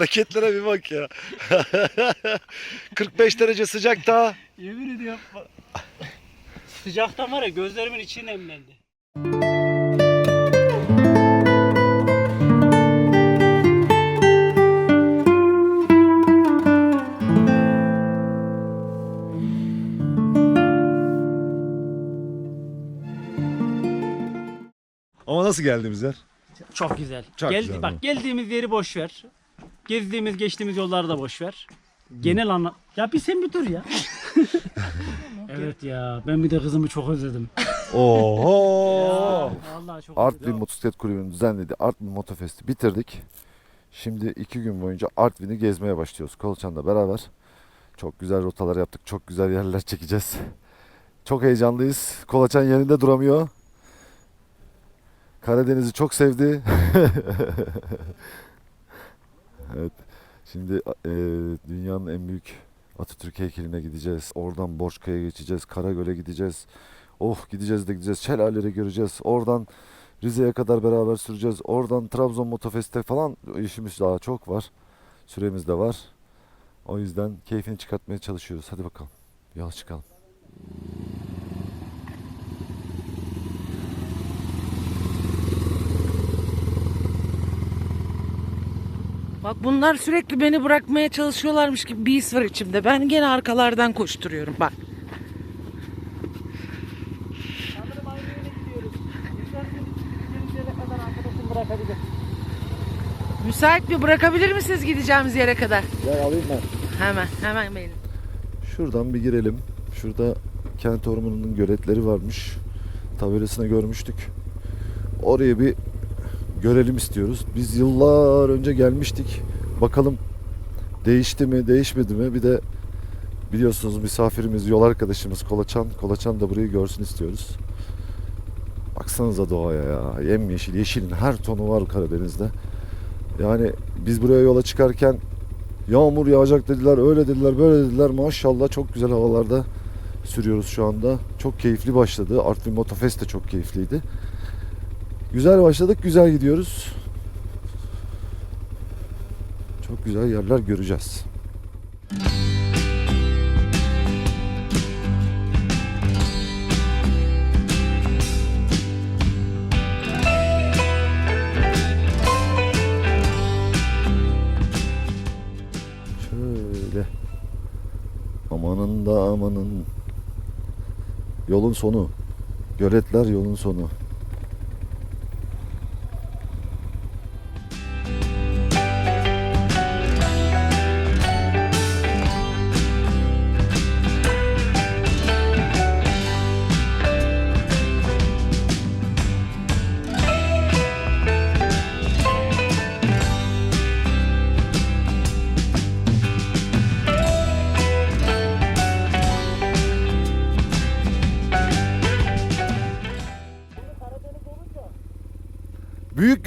hareketlere bir bak ya. 45 derece sıcakta. Yemin ediyorum. Sıcaktan var ya gözlerimin içi nemlendi. Ama nasıl geldiğimiz yer? Çok güzel. Çok Geldi, güzel, bak geldiğimiz yeri boş ver. Gezdiğimiz, geçtiğimiz yolları da boş ver. Genel anlam. Ya bir sen bir dur ya. evet ya ben bir de kızımı çok özledim. Oho. Vallahi çok Artvin özledim. Motosiklet Kulübü'nün düzenlediği Artvin Motofest'i bitirdik. Şimdi iki gün boyunca Artvin'i gezmeye başlıyoruz. Kolaçan'la beraber. Çok güzel rotalar yaptık. Çok güzel yerler çekeceğiz. Çok heyecanlıyız. Kolaçan yerinde duramıyor. Karadeniz'i çok sevdi. evet. Şimdi e, dünyanın en büyük Atatürk heykeline gideceğiz. Oradan Borçka'ya geçeceğiz. Karagöl'e gideceğiz. Oh gideceğiz de gideceğiz. Şelaleleri göreceğiz. Oradan Rize'ye kadar beraber süreceğiz. Oradan Trabzon Motofest'e falan işimiz daha çok var. Süremiz de var. O yüzden keyfini çıkartmaya çalışıyoruz. Hadi bakalım. Yola çıkalım. Bak bunlar sürekli beni bırakmaya çalışıyorlarmış gibi bir his var içimde. Ben gene arkalardan koşturuyorum bak. Müsait mi bırakabilir misiniz gideceğimiz yere kadar? Gel alayım ben. Hemen hemen benim. Şuradan bir girelim. Şurada kent ormanının göletleri varmış. Tabelasını görmüştük. Orayı bir görelim istiyoruz. Biz yıllar önce gelmiştik. Bakalım değişti mi, değişmedi mi? Bir de biliyorsunuz misafirimiz, yol arkadaşımız Kolaçan. Kolaçan da burayı görsün istiyoruz. Baksanıza doğaya ya. Yemyeşil, yeşilin her tonu var Karadeniz'de. Yani biz buraya yola çıkarken Yağmur yağacak dediler, öyle dediler, böyle dediler. Maşallah çok güzel havalarda sürüyoruz şu anda. Çok keyifli başladı. Artvin Motofest de çok keyifliydi. Güzel başladık, güzel gidiyoruz. Çok güzel yerler göreceğiz. Şöyle. Amanın da amanın. Yolun sonu. Göletler yolun sonu.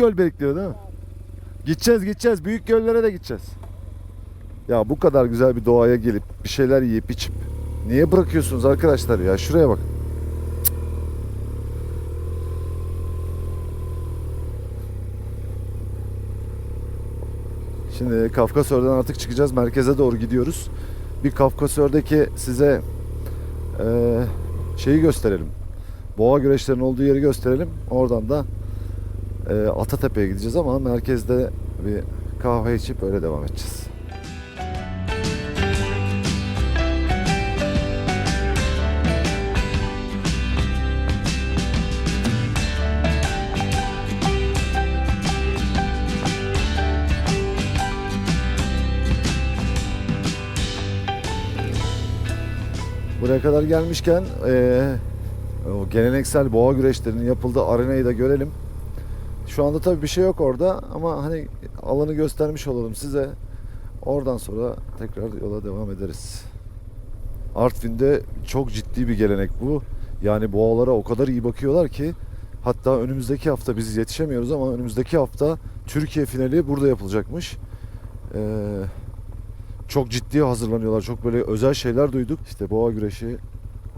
Göl bekliyor değil mi? Gideceğiz gideceğiz. Büyük göllere de gideceğiz. Ya bu kadar güzel bir doğaya gelip bir şeyler yiyip içip niye bırakıyorsunuz arkadaşlar ya? Şuraya bak. Şimdi Kafkasör'den artık çıkacağız. Merkeze doğru gidiyoruz. Bir Kafkasör'deki size eee, şeyi gösterelim. Boğa güreşlerinin olduğu yeri gösterelim. Oradan da e, Atatepe'ye gideceğiz ama merkezde bir kahve içip öyle devam edeceğiz. Buraya kadar gelmişken e, o geleneksel boğa güreşlerinin yapıldığı arenayı da görelim. Şu anda tabii bir şey yok orada ama hani alanı göstermiş olalım size. Oradan sonra tekrar yola devam ederiz. Artvin'de çok ciddi bir gelenek bu. Yani boğalara o kadar iyi bakıyorlar ki hatta önümüzdeki hafta biz yetişemiyoruz ama önümüzdeki hafta Türkiye finali burada yapılacakmış. Ee, çok ciddi hazırlanıyorlar. Çok böyle özel şeyler duyduk. İşte boğa güreşi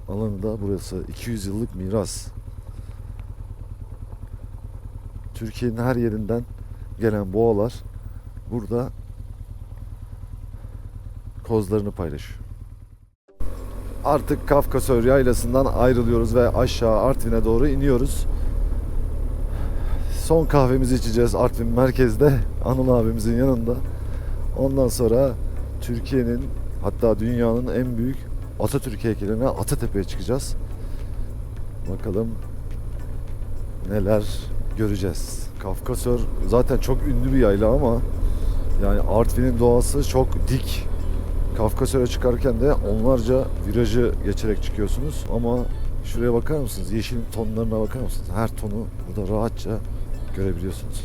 alanı da burası. 200 yıllık miras. Türkiye'nin her yerinden gelen boğalar burada kozlarını paylaşıyor. Artık Kafkasör yaylasından ayrılıyoruz ve aşağı Artvin'e doğru iniyoruz. Son kahvemizi içeceğiz Artvin merkezde Anıl abimizin yanında. Ondan sonra Türkiye'nin hatta dünyanın en büyük Atatürk heykeline Atatepe'ye çıkacağız. Bakalım neler göreceğiz. Kafkasör zaten çok ünlü bir yayla ama yani Artvin'in doğası çok dik. Kafkasör'e çıkarken de onlarca virajı geçerek çıkıyorsunuz ama şuraya bakar mısınız? Yeşilin tonlarına bakar mısınız? Her tonu burada rahatça görebiliyorsunuz.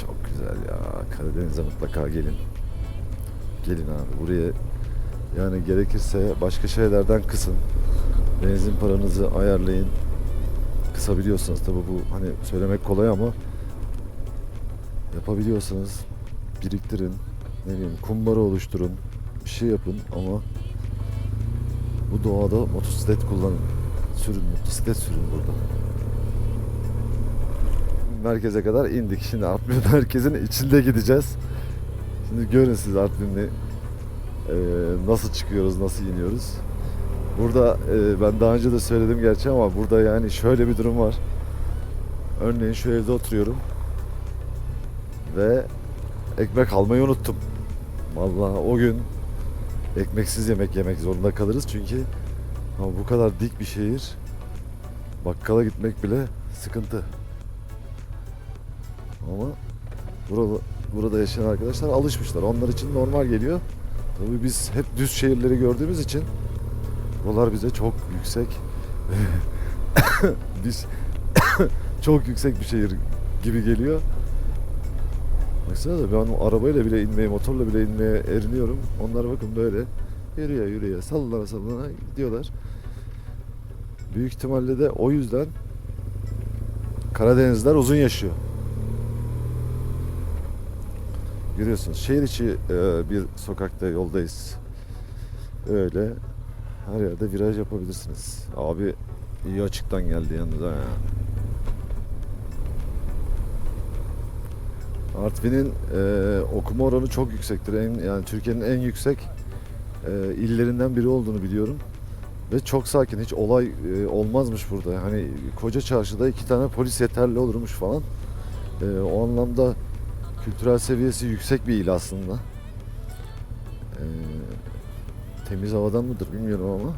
Çok güzel ya. Karadeniz'e mutlaka gelin. Gelin abi buraya yani gerekirse başka şeylerden kısın. Benzin paranızı ayarlayın. Kısabiliyorsanız tabi bu hani söylemek kolay ama yapabiliyorsanız biriktirin. Ne bileyim kumbara oluşturun. Bir şey yapın ama bu doğada motosiklet kullanın. Sürün motosiklet sürün burada. Merkeze kadar indik. Şimdi Artvin merkezin içinde gideceğiz. Şimdi görün siz Artvin'de e, nasıl çıkıyoruz, nasıl iniyoruz. Burada e, ben daha önce de söyledim gerçi ama burada yani şöyle bir durum var. Örneğin şu evde oturuyorum ve ekmek almayı unuttum. Vallahi o gün ekmeksiz yemek yemek zorunda kalırız çünkü ama bu kadar dik bir şehir bakkala gitmek bile sıkıntı. Ama burada burada yaşayan arkadaşlar alışmışlar. Onlar için normal geliyor. Tabii biz hep düz şehirleri gördüğümüz için buralar bize çok yüksek. biz çok yüksek bir şehir gibi geliyor. Baksana da ben arabayla bile inmeye, motorla bile inmeye eriniyorum. Onlar bakın böyle yürüye yürüye sallana sallana gidiyorlar. Büyük ihtimalle de o yüzden Karadenizler uzun yaşıyor. Görüyorsunuz şehir içi e, bir sokakta yoldayız. Öyle her yerde viraj yapabilirsiniz. Abi iyi açıktan geldi yanınıza ya. Artvin'in e, okuma oranı çok yüksektir. En, yani Türkiye'nin en yüksek e, illerinden biri olduğunu biliyorum. Ve çok sakin. Hiç olay e, olmazmış burada. Hani koca çarşıda iki tane polis yeterli olurmuş falan. E, o anlamda kültürel seviyesi yüksek bir il aslında. Temiz havadan mıdır bilmiyorum ama.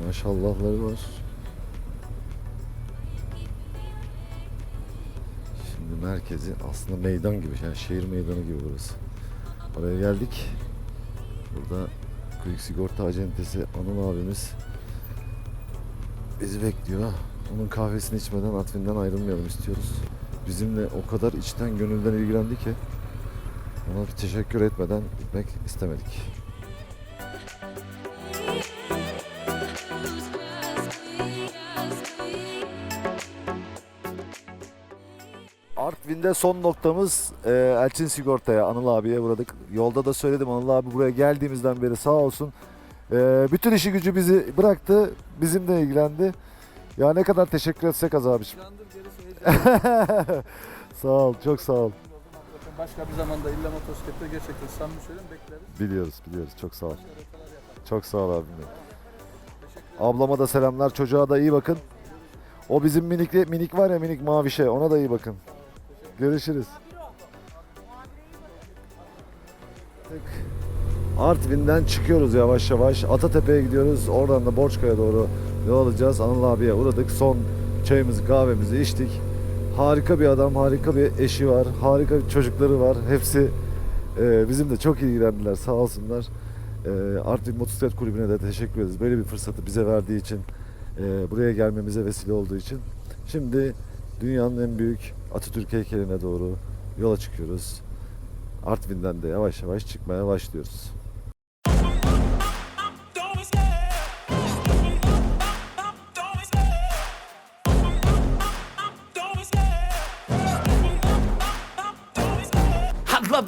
Maşallahları var. Şimdi merkezi aslında meydan gibi yani şehir meydanı gibi burası. Oraya geldik. Burada Kuyuk Sigorta Acentesi Anıl abimiz bizi bekliyor. Onun kahvesini içmeden Atvin'den ayrılmayalım istiyoruz. Bizimle o kadar içten gönülden ilgilendi ki ona bir teşekkür etmeden gitmek istemedik. Artvin'de son noktamız e, Elçin Sigorta'ya Anıl abiye uğradık. Yolda da söyledim Anıl abi buraya geldiğimizden beri sağ olsun. E, bütün işi gücü bizi bıraktı. Bizimle ilgilendi. Ya ne kadar teşekkür etsek az abiciğim. Sağ ol, çok sağ ol. Başka bir zamanda illa motosiklette gerçekten samimi söylüyorum bekleriz. Biliyoruz, biliyoruz. Çok sağ ol. Çok sağ ol abim. benim. Ablama da selamlar. Çocuğa da iyi bakın. O bizim minik minik var ya minik mavişe. Ona da iyi bakın. Görüşürüz. Artvin'den çıkıyoruz yavaş yavaş. Atatepe'ye gidiyoruz. Oradan da Borçka'ya doğru yol alacağız. Anıl abiye uğradık. Son çayımızı kahvemizi içtik. Harika bir adam, harika bir eşi var. Harika çocukları var. Hepsi e, bizim de çok ilgilendiler sağ olsunlar. E, Artvin Motosiklet Kulübü'ne de teşekkür ederiz. Böyle bir fırsatı bize verdiği için, e, buraya gelmemize vesile olduğu için. Şimdi dünyanın en büyük Atatürk heykeline doğru yola çıkıyoruz. Artvin'den de yavaş yavaş çıkmaya başlıyoruz.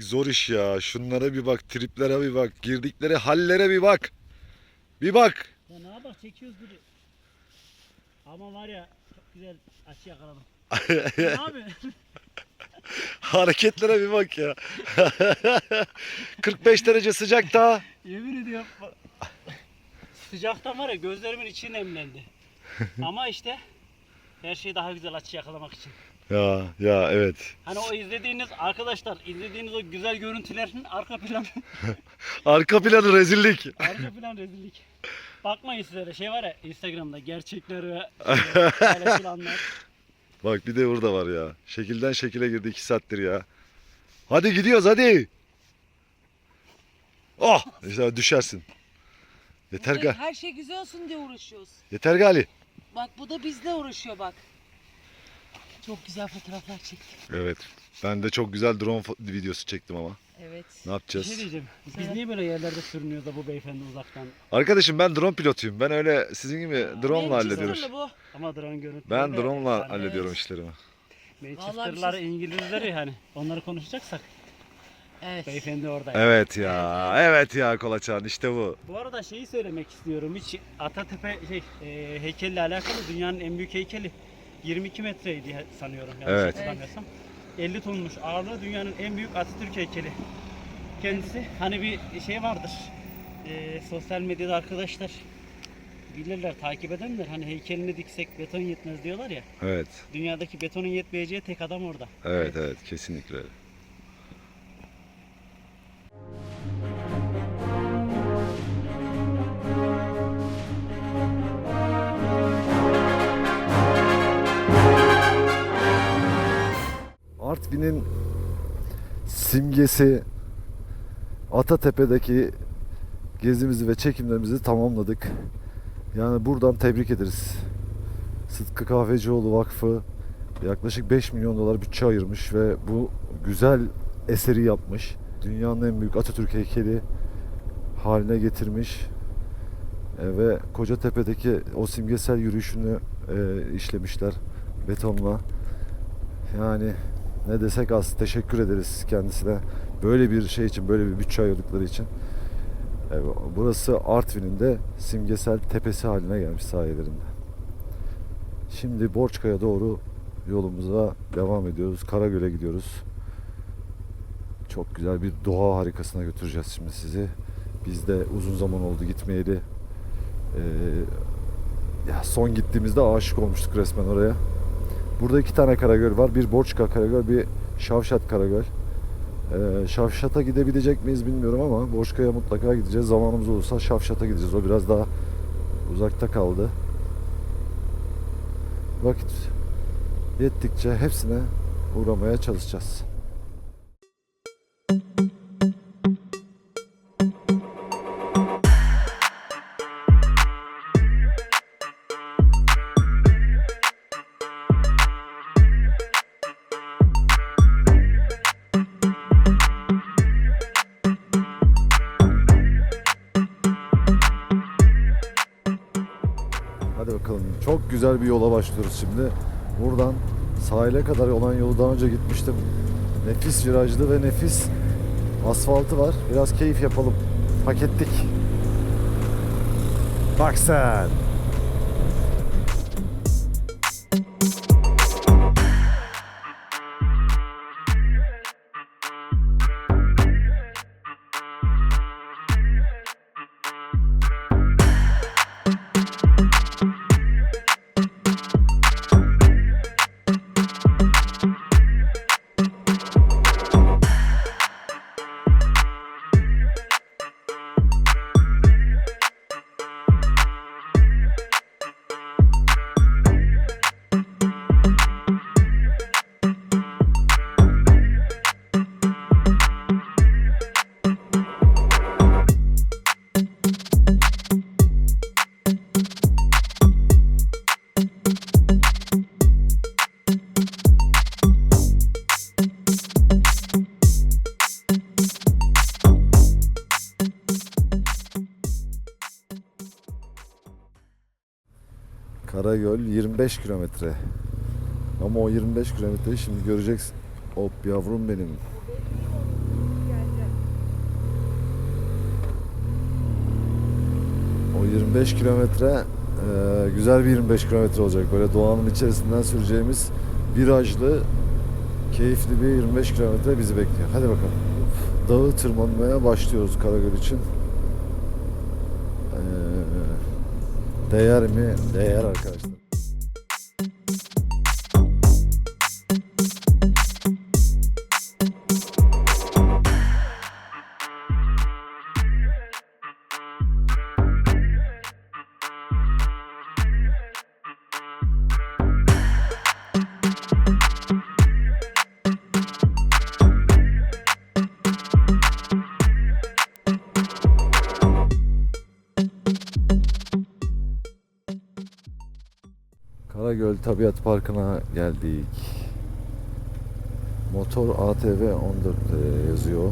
Fenomenlik zor iş ya. Şunlara bir bak, triplere bir bak, girdikleri hallere bir bak. Bir bak. Ya ne yapalım çekiyoruz biri. Ama var ya çok güzel açı yakaladım. ne abi? Hareketlere bir bak ya. 45 derece sıcakta. Yemin ediyorum. Sıcaktan var ya gözlerimin içi nemlendi. Ama işte her şey daha güzel açı yakalamak için. Ya ya evet. Hani o izlediğiniz arkadaşlar izlediğiniz o güzel görüntülerin arka planı Arka planı rezillik. arka plan rezillik. Bakmayın sizlere şey var ya Instagram'da gerçekler ve şeyler, paylaşılanlar. Bak bir de burada var ya. Şekilden şekile girdi 2 saattir ya. Hadi gidiyoruz hadi. Oh! İşte düşersin. Yeter gal. Her şey güzel olsun diye uğraşıyoruz. Yeter gali. Bak bu da bizle uğraşıyor bak. Çok güzel fotoğraflar çektik. Evet. Ben de çok güzel drone videosu çektim ama. Evet. Ne Bir şey yapacağız? diyeceğim. Biz niye böyle yerlerde sürünüyoruz da bu beyefendi uzaktan? Arkadaşım ben drone pilotuyum. Ben öyle sizin gibi drone ile hallediyoruz. Manchester'lı bu. Ama drone görüntüleri Ben de drone ile efsane. hallediyorum işlerimi. Manchester'lar, İngilizleri hani onları konuşacaksak Evet. beyefendi orada. Evet ya. Evet ya Kolaçan işte bu. Bu arada şeyi söylemek istiyorum. Hiç Atatepe şey e, heykelle alakalı dünyanın en büyük heykeli 22 metreydi sanıyorum yanlış Evet. hatırlamıyorsam. 50 tonmuş ağırlığı dünyanın en büyük Atatürk heykeli. Kendisi hani bir şey vardır. E, sosyal medyada arkadaşlar bilirler, takip edenler hani heykelini diksek beton yetmez diyorlar ya. Evet. Dünyadaki betonun yetmeyeceği tek adam orada. Evet evet kesinlikle Artvin'in simgesi Atatepe'deki gezimizi ve çekimlerimizi tamamladık. Yani buradan tebrik ederiz. Sıtkı Kahvecioğlu Vakfı yaklaşık 5 milyon dolar bütçe ayırmış ve bu güzel eseri yapmış. Dünyanın en büyük Atatürk heykeli haline getirmiş. E, ve Kocatepe'deki o simgesel yürüyüşünü e, işlemişler betonla. Yani ne desek az teşekkür ederiz kendisine. Böyle bir şey için, böyle bir bütçe ayırdıkları için. E, Burası Artvin'in de simgesel tepesi haline gelmiş sayelerinde. Şimdi Borçka'ya doğru yolumuza devam ediyoruz. Karagöl'e gidiyoruz. Çok güzel bir doğa harikasına götüreceğiz şimdi sizi. Biz de uzun zaman oldu gitmeyeli. Ee, ya son gittiğimizde aşık olmuştuk resmen oraya. Burada iki tane karagöl var. Bir Borçka Karagöl, bir Şavşat Karagöl. Ee, Şavşat'a gidebilecek miyiz bilmiyorum ama Boşka'ya mutlaka gideceğiz. Zamanımız olursa Şavşat'a gideceğiz. O biraz daha uzakta kaldı. Vakit yettikçe hepsine uğramaya çalışacağız. Hadi güzel bir yola başlıyoruz şimdi. Buradan sahile kadar olan yolu daha önce gitmiştim. Nefis virajlı ve nefis asfaltı var. Biraz keyif yapalım. Hak ettik. Bak sen. 25 kilometre. Ama o 25 kilometreyi şimdi göreceksin. Hop yavrum benim. O 25 kilometre e, güzel bir 25 kilometre olacak. Böyle doğanın içerisinden süreceğimiz virajlı, keyifli bir 25 kilometre bizi bekliyor. Hadi bakalım. Dağı tırmanmaya başlıyoruz Karagöl için. Ee, Değer mi? Değer arkadaşlar. Tabiat Parkı'na geldik. Motor ATV 14 yazıyor.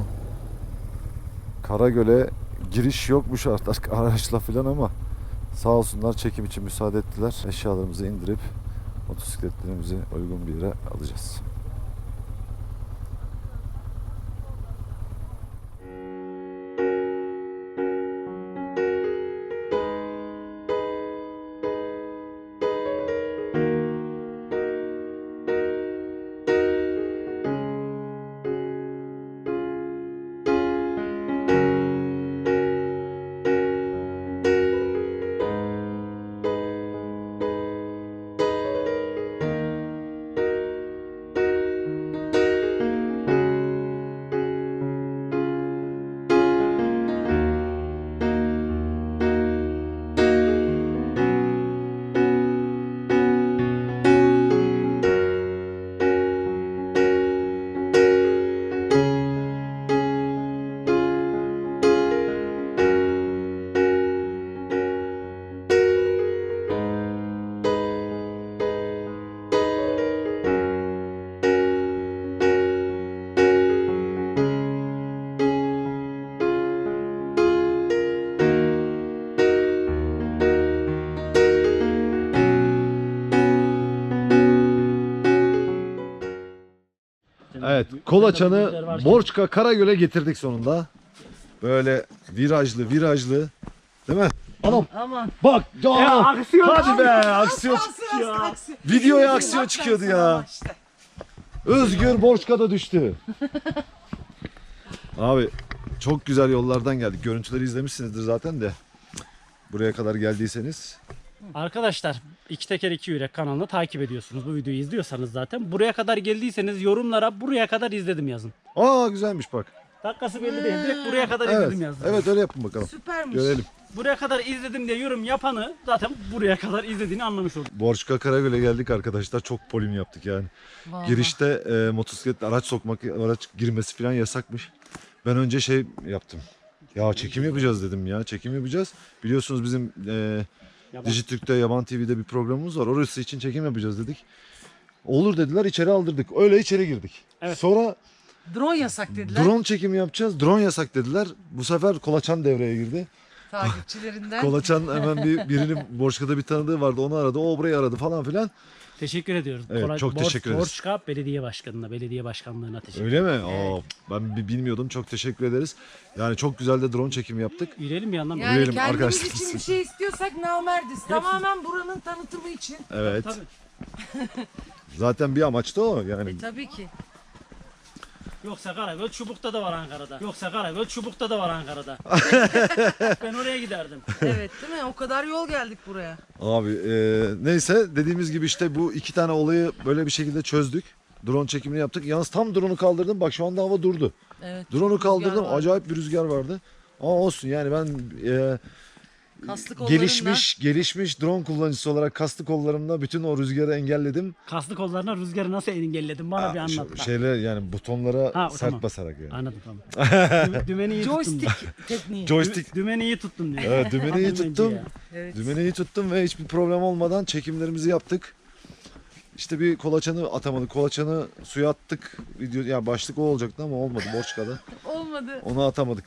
Karagöl'e giriş yokmuş artık araçla falan ama sağ olsunlar çekim için müsaade ettiler. Eşyalarımızı indirip motosikletlerimizi uygun bir yere alacağız. Kolaçanı Borçka Karagöl'e getirdik sonunda. Böyle virajlı virajlı. Değil mi? Anam. Aman. Bak. Ya, Hadi be aksiyon çıkıyor. Videoya aksiyon çıkıyordu ya. Özgür Borçka'da düştü. Abi çok güzel yollardan geldik. Görüntüleri izlemişsinizdir zaten de. Buraya kadar geldiyseniz. Arkadaşlar İki Teker İki Yürek kanalını takip ediyorsunuz. Bu videoyu izliyorsanız zaten. Buraya kadar geldiyseniz yorumlara buraya kadar izledim yazın. Aa güzelmiş bak. Dakikası belli değil. Direkt buraya kadar Evet. izledim yazın. Evet öyle yapın bakalım. Süpermiş. Görelim. Buraya kadar izledim diye yorum yapanı zaten buraya kadar izlediğini anlamış olduk. Borçka Karagöl'e geldik arkadaşlar. Çok polim yaptık yani. Vallahi. Girişte e, motosiklet araç sokmak, araç girmesi falan yasakmış. Ben önce şey yaptım. Ya çekim yapacağız dedim ya. Çekim yapacağız. Biliyorsunuz bizim e, Yaban. Dijitürk'te, Yaban TV'de bir programımız var. Orası için çekim yapacağız dedik. Olur dediler içeri aldırdık. Öyle içeri girdik. Evet. Sonra Drone yasak dediler drone çekimi yapacağız. Drone yasak dediler. Bu sefer Kolaçan devreye girdi. takipçilerinden. Kolaçan hemen bir birinin Borçka'da bir tanıdığı vardı. Onu aradı. O burayı aradı falan filan. Teşekkür ediyoruz. Evet, çok teşekkür ederiz. Borçka Belediye Başkanı'na, belediye başkanlığına teşekkür Öyle mi? Aa, ben bi- bilmiyordum. Çok teşekkür ederiz. Yani çok güzel de drone çekimi yaptık. Yürüyelim bir yandan. Yani Yürüyelim kendimiz arkadaşlar. için bir şey istiyorsak namerdiz. Tamamen buranın tanıtımı için. Evet. Tabii. Zaten bir amaç da o yani. E tabii ki. Yoksa Karagöl Çubuk'ta da var Ankara'da. Yoksa Karagöl Çubuk'ta da var Ankara'da. ben oraya giderdim. Evet değil mi? O kadar yol geldik buraya. Abi e, neyse dediğimiz gibi işte bu iki tane olayı böyle bir şekilde çözdük. Drone çekimini yaptık. Yalnız tam drone'u kaldırdım. Bak şu anda hava durdu. Evet. Drone'u kaldırdım. var. Acayip bir rüzgar vardı. Ama olsun yani ben e, Kaslı gelişmiş gelişmiş drone kullanıcısı olarak kaslı kollarımla bütün o rüzgarı engelledim. Kaslı kollarına rüzgarı nasıl engelledin bana bir anlat. Şeyler yani butonlara Ha, o sert tamam. basarak yani. Anladım tamam. Dü- dümeni iyi tuttum. Joystick tekniği. Joystick. Dü- Dümeni iyi tuttum diyor. Evet dümeni iyi Bence tuttum. ya. Evet. Dümeni iyi tuttum ve hiçbir problem olmadan çekimlerimizi yaptık. İşte bir kolaçanı atamadık. Kolaçanı suya attık. Video yani başlık o olacaktı ama olmadı Borçka'da. Olmadı. Onu atamadık.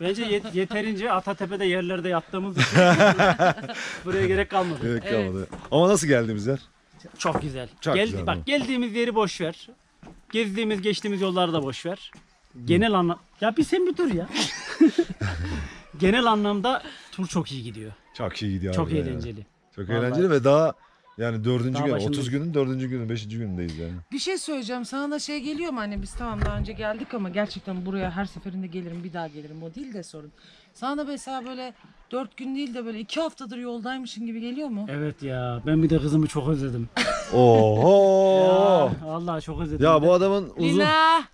Bence yet- yeterince Atatepe'de yerlerde yattığımız için buraya gerek kalmadı. Gerek Evet. kalmadı. Ama nasıl geldiğimiz yer? Çok güzel. Çok Gel- güzel, bak değil geldiğimiz yeri boş ver. Gezdiğimiz, geçtiğimiz yolları da boş ver. Genel anlam Ya bir sen bir dur ya. Genel anlamda tur çok iyi gidiyor. Çok iyi gidiyor. çok harbiden ya. eğlenceli. Çok Vallahi. eğlenceli ve daha yani dördüncü Daha gün, başındayız. 30 günün dördüncü günü, beşinci günündeyiz yani. Bir şey söyleyeceğim. Sana da şey geliyor mu? Hani biz tamam daha önce geldik ama gerçekten buraya her seferinde gelirim bir daha gelirim. O değil de sorun. Sana da mesela böyle dört gün değil de böyle iki haftadır yoldaymışın gibi geliyor mu? Evet ya ben bir de kızımı çok özledim. Oho! Ya, vallahi çok özledim. Ya bu adamın uzun Lina!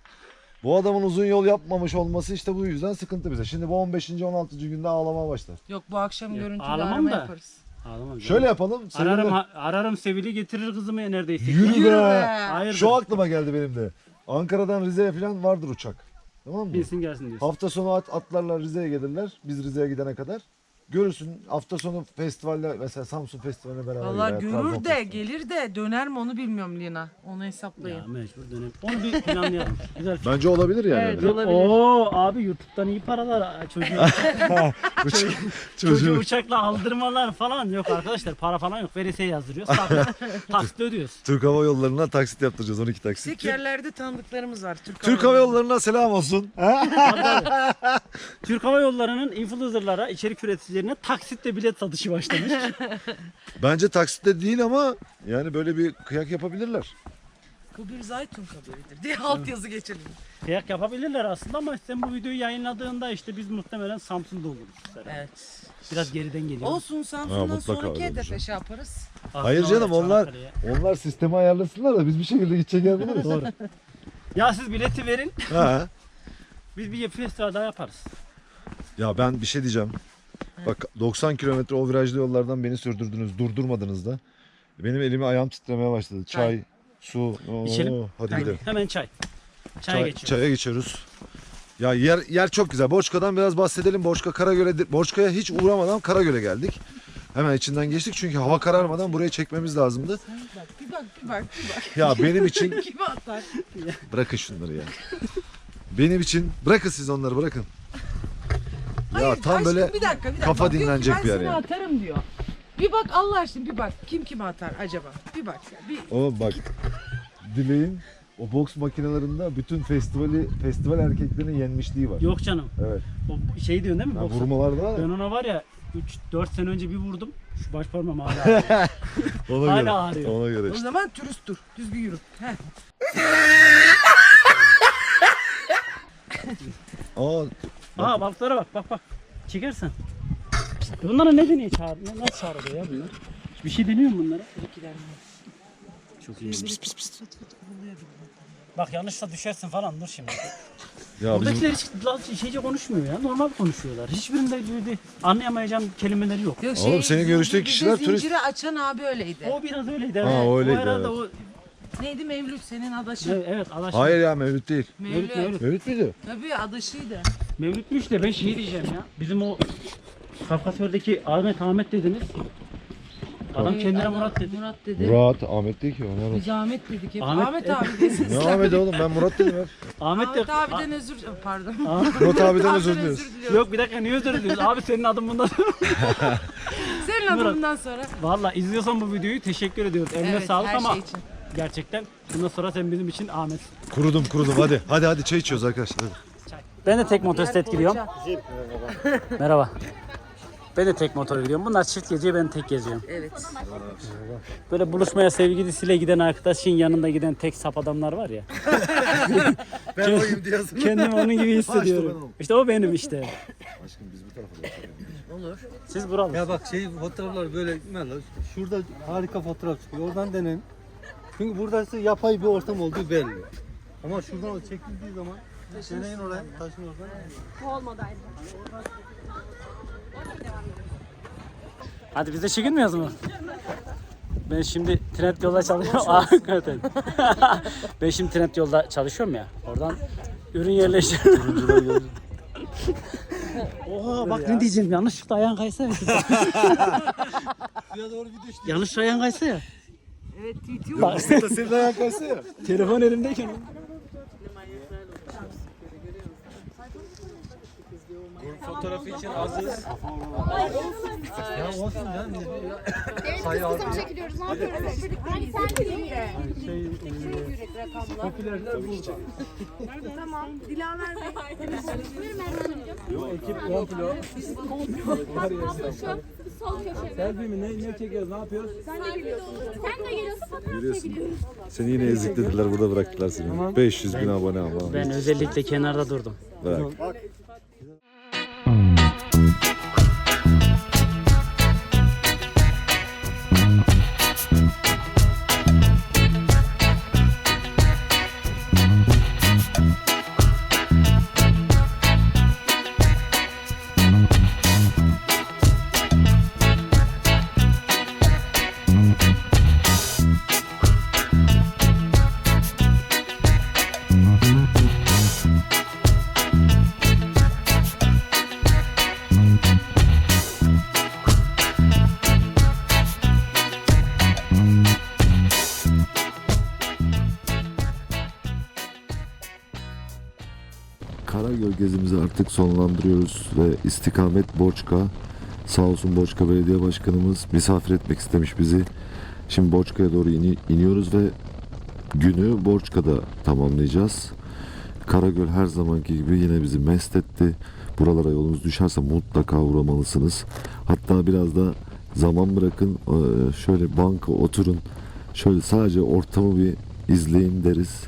bu adamın uzun yol yapmamış olması işte bu yüzden sıkıntı bize. Şimdi bu 15. 16. günde ağlamaya başlar. Yok bu akşam görüntülü ağlamam arama da. yaparız. Ağlamam. Şöyle yapalım. ararım ha- ararım Sevil'i getirir kızımı ya neredeyse. Yürü Yürü be. be. Hayır. Şu aklıma geldi benim de. Ankara'dan Rize'ye falan vardır uçak. Tamam mı? Bilsin gelsin diyorsun. Hafta sonu at, atlarlar Rize'ye gelirler. Biz Rize'ye gidene kadar. Görürsün hafta sonu festivalle mesela Samsun Festivaline beraber Valla gider, Trabzon görür de Festivali. gelir de döner mi onu bilmiyorum Lina. Onu hesaplayın. Ya mecbur dönelim. Onu bir planlayalım. Güzel fikir. Bence olabilir yani. Evet, öyle. olabilir. Oo abi YouTube'dan iyi paralar çocuğu, çocuğu, Çocuğu- uçakla aldırmalar falan yok arkadaşlar para falan yok veresiye yazdırıyoruz taksit, taksit ödüyoruz. Türk Hava Yolları'na taksit yaptıracağız 12 taksit. Yüksek yerlerde tanıdıklarımız var. Türk, Türk Hava Yolları'na selam olsun. Türk Hava Yolları'nın influencerlara içerik üreticilerine taksitle bilet satışı başlamış. Bence taksitte değil ama yani böyle bir kıyak yapabilirler. Bu bir Zaytun haberidir diye altyazı geçelim. Kıyak yapabilirler aslında ama sen bu videoyu yayınladığında işte biz muhtemelen Samsun'da oluruz. Evet. Biraz geriden geliyor. Olsun Ha, Samsun'dan mutlaka sonraki öyle hedefe şey yaparız. Hayır canım onlar onlar sistemi ayarlasınlar da biz bir şekilde gidecek yer buluruz. Doğru. Ya siz bileti verin. ha. Biz bir festival daha yaparız. Ya ben bir şey diyeceğim. Bak 90 kilometre o virajlı yollardan beni sürdürdünüz, durdurmadınız da. Benim elim ayağım titremeye başladı. Çay, Çay. su. Oo, İçelim. Hadi gidelim. Hemen çay. Çaya Çay- geçiyoruz. Çaya geçiyoruz. Ya yer yer çok güzel. Borçka'dan biraz bahsedelim. Borçka Karagöl'e Borçka'ya hiç uğramadan Karagöl'e geldik. Hemen içinden geçtik çünkü hava kararmadan buraya çekmemiz lazımdı. Bak bir bak bir bak bir bak. Ya benim için Kime atar? bırakın şunları ya. Benim için bırakın siz onları bırakın. Ya Hayır, tam aşkım, böyle bir dakika, bir dakika. kafa Bak, diyor ki, dinlenecek ben bir yer seni yani. atarım diyor. Bir bak Allah aşkına bir bak. Kim kime atar acaba? Bir bak sen. Bir... Ama bak Dileğin o boks makinelerinde bütün festivali festival erkeklerinin yenmişliği var. Yok canım. Evet. O şey diyorsun değil mi? Ya Boksa? vurmalarda var Ben ya. ona var ya 3-4 sene önce bir vurdum. Şu baş parmağım hala ağrıyor. Ona hala göre. ağrıyor. Ona göre O işte. zaman turist dur. Düzgün yürü. Heh. Aa, Aa balıklara bak bak bak. Çekersen. Bunlara ne deniyor çağır? Nasıl çağırıyor ya bunlar? Bir şey deniyor mu bunlara? Çok iyi. Bak yanlışsa düşersin falan dur şimdi. Ya bizim Buradakiler hiç lan şeyce konuşmuyor ya. Normal konuşuyorlar. Hiçbirinde böyle anlayamayacağım kelimeleri yok. Yok, Oğlum senin görüştüğün kişiler turist- Zinciri açan abi öyleydi. O biraz öyleydi. Ha, evet. o öyleydi, herhalde evet. o Neydi Mevlüt senin adaşın? Evet, evet adaş. Hayır ya Mevlüt değil. Mevlüt, Mevlüt. Mevlüt. Mevlüt müydü? Tabii adaşıydı. Mevlütmüş de ben şey diyeceğim ya. Bizim o Kafkasör'deki Ahmet Ahmet dediniz. Adam kendine Adam- Murat dedi. Murat dedi. Murat, Ahmet değil ki. Onlar Biz Ahmet dedik hep. Ahmet- Ahmet, abi desin. Ne Ahmet oğlum ben Murat dedim hep. Ahmet, Ahmet de abiden özür pardon. Murat abiden özür diliyoruz. Yok bir dakika niye özür diliyorsun? Abi senin adın bunda. Senin adımından sonra. Valla izliyorsan bu videoyu teşekkür ediyoruz. Eline Evet, sağlık her ama şey için. Gerçekten bundan sonra sen bizim için Ahmet. Kurudum kurudum hadi. Hadi hadi çay içiyoruz arkadaşlar. Hadi. Ben de tek motosiklet gidiyorum. Merhaba. Ben de tek motor gidiyorum. Bunlar çift geziyor ben tek geziyorum. Evet. Böyle buluşmaya sevgilisiyle giden arkadaşın yanında giden tek sap adamlar var ya. Ben oyum diyorsun. Kendimi onun gibi hissediyorum. İşte o benim işte. Aşkım biz bu tarafa geçelim. Olur. Siz buralı. Ya bak şey fotoğraflar böyle şurada harika fotoğraf çıkıyor. Oradan deneyin. Çünkü burası yapay bir ortam olduğu belli. Ama şuradan o çekildiği zaman deneyin oraya, taşın oradan. Hadi biz de çekinmiyoruz mu? Ben şimdi trend yolda çalışıyorum. Ben şimdi trend yolda çalışıyorum ya. Oradan ürün yerleştiriyorum. Oha bak ne diyeceğim yanlışlıkla ayağın kaysa ya. Şuraya doğru bir düştü. yanlışlıkla ayağın kaysa ya. Evet YouTube. Bak Senin ayağın kaysa ya. telefon elimdeyken. Fotoğrafı için azız. Ya olsun ya. Evet kız kızım çekiliyoruz. Ne yapıyoruz? Hani sen de. Şey, popülerler burada. Tamam. Dilaver Bey. Buyurun Merve Hanımcığım. Ekip komplo. Şu sol köşe. Selfie mi? Ne, ne çekiyoruz? Ne yapıyoruz? Sen de geliyorsun. Sen de geliyorsun. Fotoğraf çekiliyoruz. Seni yine eziklediler burada bıraktılar seni. 500 bin abone ama. Ben özellikle kenarda durdum. Bırak. Artık sonlandırıyoruz ve istikamet Borçka. Sağ olsun Borçka Belediye Başkanımız misafir etmek istemiş bizi. Şimdi Borçka'ya doğru ini- iniyoruz ve günü Borçka'da tamamlayacağız. Karagöl her zamanki gibi yine bizi mest etti. Buralara yolunuz düşerse mutlaka uğramalısınız. Hatta biraz da zaman bırakın eee, şöyle banka oturun. Şöyle sadece ortamı bir izleyin deriz.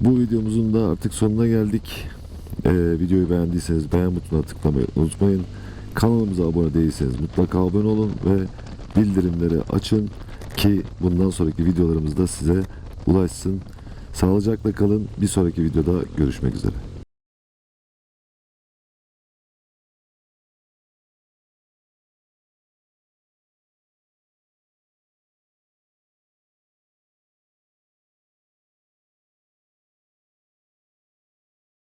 Bu videomuzun da artık sonuna geldik. Ee, videoyu beğendiyseniz beğen butonuna tıklamayı unutmayın. Kanalımıza abone değilseniz mutlaka abone olun ve bildirimleri açın ki bundan sonraki videolarımız da size ulaşsın. Sağlıcakla kalın. Bir sonraki videoda görüşmek üzere.